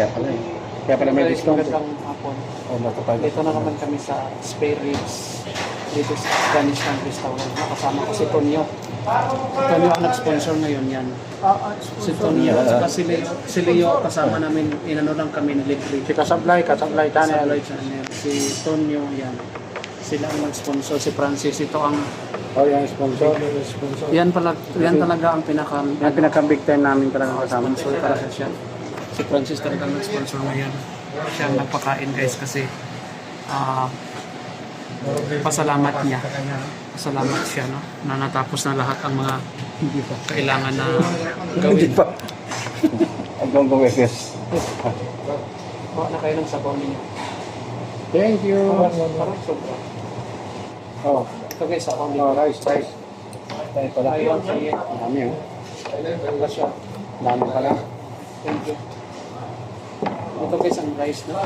Kaya pala eh. Kaya pala may discount. eh. Magandang hapon. Oh, matupad. Dito na naman kami sa spare ribs. Dito sa Afghanistan restaurant. Nakasama ko si Tonyo. Si Tonyo ang nag-sponsor ngayon yan. Si Tonyo. Saka si Leo, si Leo kasama namin. Inano lang kami ni Libre. Si Kasablay, Kasablay Channel. Sablay Channel. Si Tonyo yan. Sila ang nag-sponsor. Si Francis ito ang Oh, yung sponsor. yan pala yan talaga ang pinaka Yung pinaka-big time namin talaga kasama. sponsor talaga siya. Si Francis talaga ang nag-sponsor ngayon. Siya ang nagpakain guys kasi ah pasalamat niya. Pasalamat siya no na natapos na lahat ang mga kailangan na gawin. pa. Hanggang gumekes. Kuha na kayo ng sabaw ninyo. Thank you. Parang sobra. Oh, Ito guys, sabaw oh ninyo. rice, rice. Tayo pala. Ayun, sige. Dami oh. Dami pala. Thank you. Ito guys ang rice no.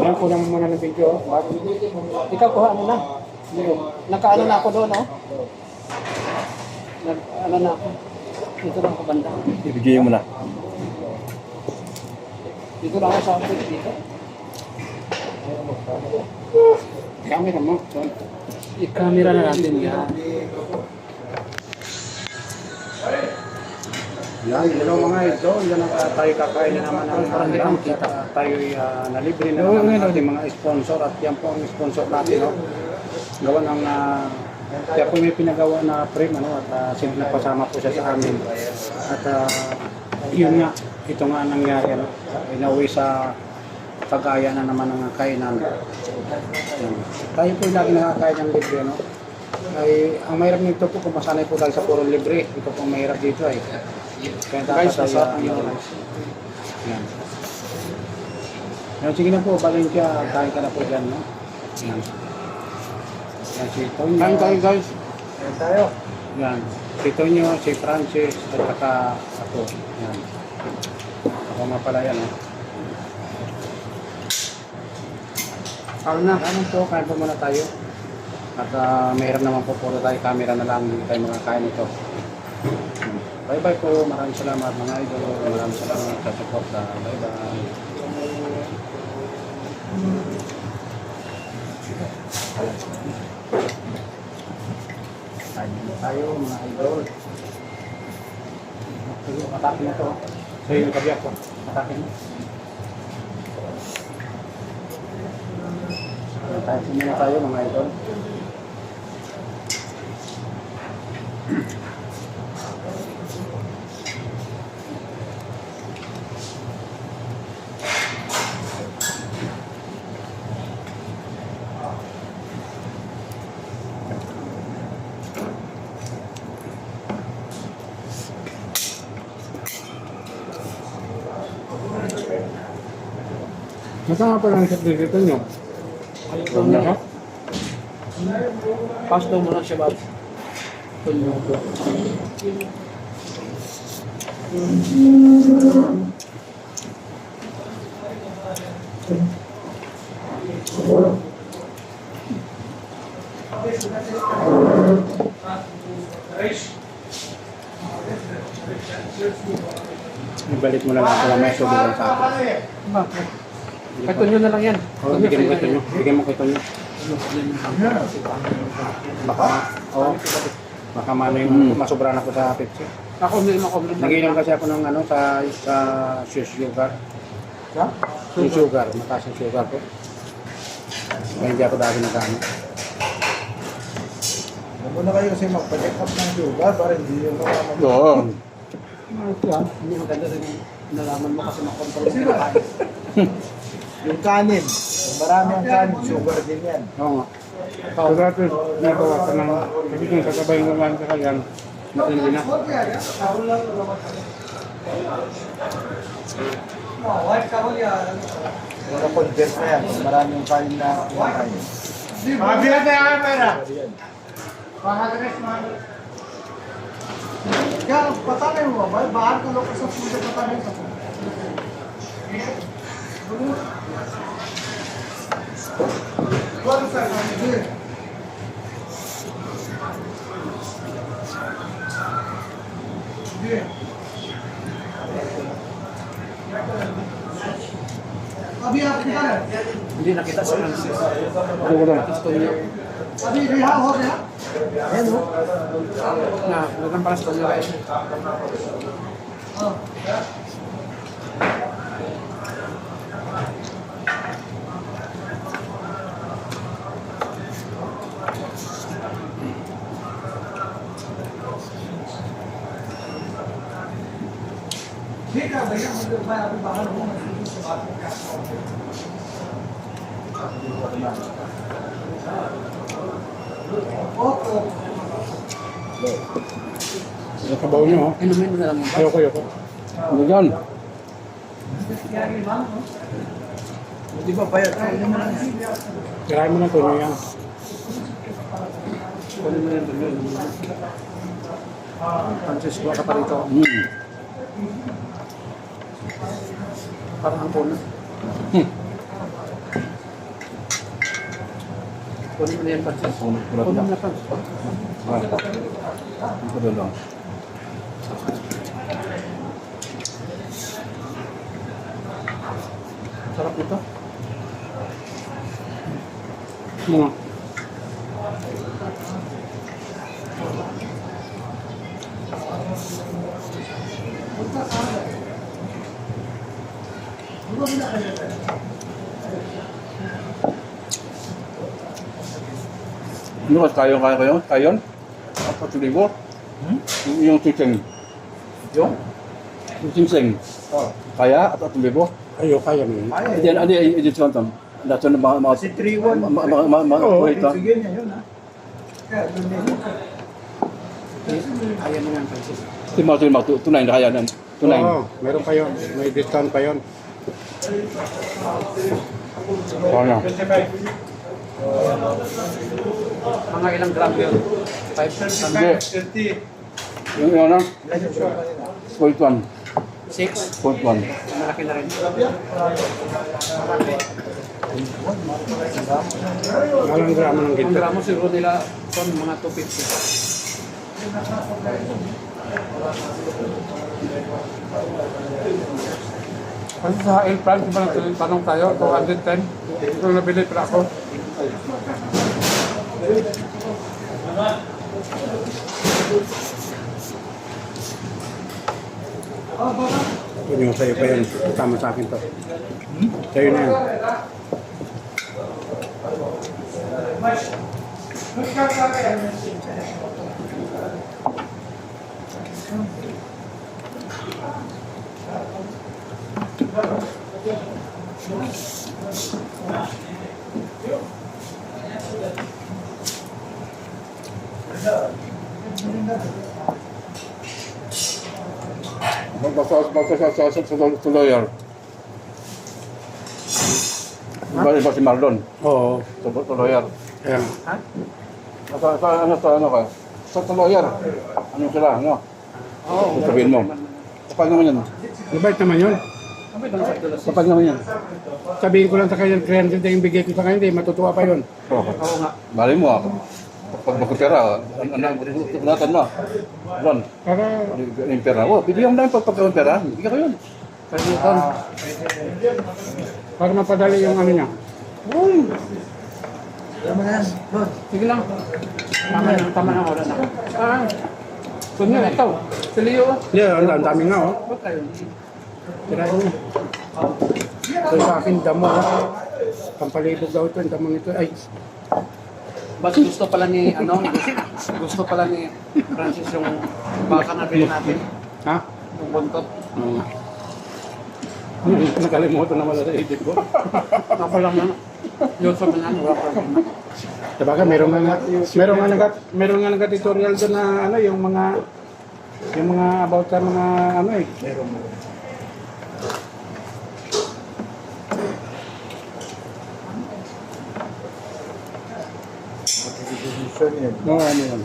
Ayan, kulang mo muna ng video. oh. Bago. Ikaw kuha ano na. Nakaano na ako doon, no? Nag, ano na ako. Dito lang ako banda. Ibigay mo na. Dito lang ako sa akin. Dito. Camera mo. I-camera na natin yan. Yan, hello mga idol. Yan ang uh, tayo kakain na naman ng Parang kita. Tayo uh, nalibre na naman ng ating mga sponsor. At yan po ang sponsor natin. No? Gawa ng uh, kaya po may pinagawa na frame ano, at uh, sin- nagpasama po siya sa amin. At uh, yun nga, ito nga ang nangyari. Ano? Inauwi sa kagaya na naman ng kainan. Yan. Tayo po lagi nakakain ng libre. No? Ay, ang mahirap nito po kung masanay po tayo sa puro libre. Ito po ang mahirap dito ay. Dapat Guys, masarap ano, Yan. Yan, sige na po, Valencia, kain ka na po dyan, no? Yan. Yan, si Tonyo. Kain tayo guys. Kain tayo. Yan. Si Tonyo, si Francis, at saka ako. Yan. Ako nga pala yan, no? Ano na? Ano po, kain po muna tayo. At uh, mahirap naman po, puro tayo camera na lang, hindi tayo makakain ito. Hmm. Bye-bye po, maraming salamat mga idol. Maraming salamat sa support. Bye-bye. Kain muna tayo mga idol. Matakin na to. So yung kabiyak ko, matakin mo. Tayo muna tayo mga idol. Masa nga pala ang dito nyo? Tonyo. Pass daw muna siya, Bob. Tonyo. Ibalik mo na lang sa lamay so bigyan sa akin. Bakit? Kay Tonyo na lang yan. Oh, bigyan mo kay Tonyo. Bigyan mo kay Tonyo. Baka, oh, baka mano yung masobra na ko sa Pepsi. Ako hindi mo ako. Nagiinom kasi ako ng ano sa sa sugar. Ha? Yung sugar, mataas yung sugar ko. Kaya hindi ako dati nagano. Huwag na kayo kasi magpa-check up ng sugar para hindi yung makaman. Oo. Hindi maganda rin nalaman mo kasi makontrol mo. Yung kanin, kung marami ang kanin, sugar din yan. Oo nga. So dati, nagawa ka ng, kasi kung kakabay mo lang sa kanya, matindi na. Mga convert na yan, kung marami ang kanin na kinakain. Kaya, patanay mo ba? Bahar ka lang sa puso patanay sa puso. Wala sa kanin. Hindi nakita sa mga Ano ko doon? Sabi, riha ho niya? Ayan ho. Na, huwag ang paras ko niya. Oh. Meron para sa Tonyo guys. Yung kabaw niyo, oh. Inumin mo na lang Ayoko, ayoko. Ano yan? Di ba bayad? Ano mo lang. Tirahin mo na to niyo yan. Kunin mo yung Tonyo. inumin mo. Francis, kuha ka pa rito. Hmm. Parang. Hmm. Kunin mo na yan, Francis. Kunin mo na. na, Francis. Ah, ito na lang. Sarap nito. Ano? Ano kasi kayo kaya kayo? Kayon? Apat sa libo? Hmm? Yung, chicheng. Yung? Yung chicheng. Oh. Kaya? At at libo? Ayaw, kaya mo yun. Kaya. Hindi, ano yung edisyon tam? Dato na mga mga Kasi 3-1. mga mga mga mga Oo, wait ha? Sige niya yun ha. Kaya doon din. Kaya mo yan, Francis. Ito mga ito mga tunay na kaya nan. Tunay. Oo, meron pa yun. May discount pa yun. Kaya. Mga ilang gram yun? 5, Hindi. Yung ano? Point one. 6, Point one. malaki na rin. Walang gramo ng Ang ginto. gramo siguro nila ton mga 250. Kasi sa El Plan, di ba nagtuloy tanong tayo, 210. Ito nabili pala ako. Yun yung sa'yo pa yun. Tama sa akin to. Sa'yo na yan. Basta basta sa sa sa sa lawyer. Iba iba si Marlon. Oo. Sa sa lawyer. Kaya, Ha? Sa sa ano sa ano ka? Sa sa lawyer. Ano sila, ano? Oo. Sabihin mo. Kapag naman yan. mabait naman yun. Lang sa. Kapag naman yan. Sabihin ko lang sa kanya, 300 na yung bigay ko sa kanya, hindi, matutuwa pa yun. Oh, Oo nga. bali mo ako. Pag magkapera, ang natin mo? Ron, Para, yung pera? Oh, bibigyan mo na yung pagpagkawin pera. Bigyan ko yun. Pwede ton. para mapadali yung ano niya. Tama na yan. Sige lang. Tama na, tama na oras na. Ah, Tunyo, ikaw. Si Leo. Hindi, ang, ang dami nga, oh. Kayo? Tirahin mo. Ito sa akin, damo. Pampalibog daw ito, ang damong ito. Ay, Ba't gusto pala ni, ano, gusto, gusto pala ni Francis yung baka na bilhin natin, ha? yung buntot. Nga. Hmm, Nakalimutan naman sa isip ko. Ako lang na, yun sa mga wala problema. Sabagay, meron nga nga, meron nga nagat, meron nga nagat tutorial doon na ano, yung mga, yung mga about sa mga ano eh. Meron mo. Magkikisisyon yan. No, ano yun.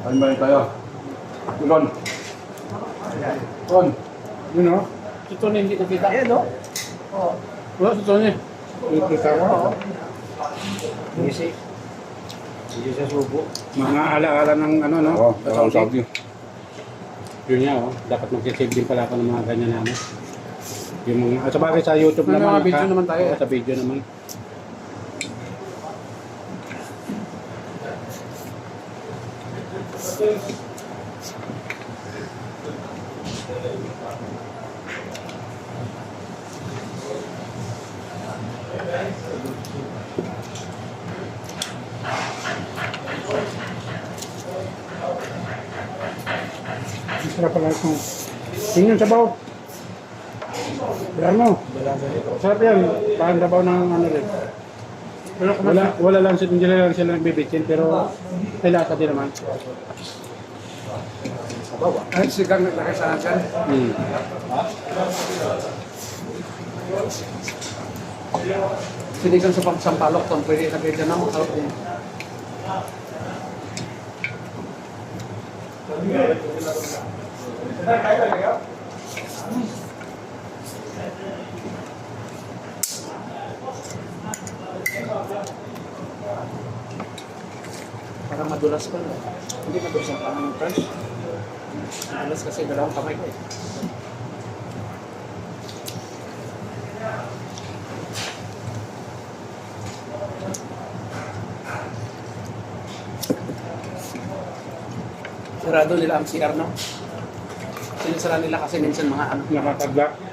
Ano ba yun tayo? Ron. Ron. Yun o. Si Tony hindi nakita. Ayan no? Wala si Tony. Kita ko. Easy. Sige sa subo. Mga alaala ng ano no. Oo, parang sabi. Yun nga oh. Dapat magsisave din pala ako ng mga ganyan namin. Yung mga, at sa bagay sa YouTube naman. mga video naka- naman tayo, Oo, eh. Sa video naman. Masarap pala ito. Tingnan sa baw. Yan mo. Sarap yan. Parang sabaw ng ano rin. Wala Wala, lang, sila- hindi lang sila nagbibitsin, pero may lasa din naman. Ay, sigang akin. Hmm. Sinigang sa pagsampalok, kung pwede ilagay dyan ang masarap din. Parang madulas pa. No? Hindi madulas ang pangang ng fresh. Madulas kasi dalawang kamay ko eh. Sarado nila ang CR, no? Sinisara nila kasi minsan mga ano, Nakakagla.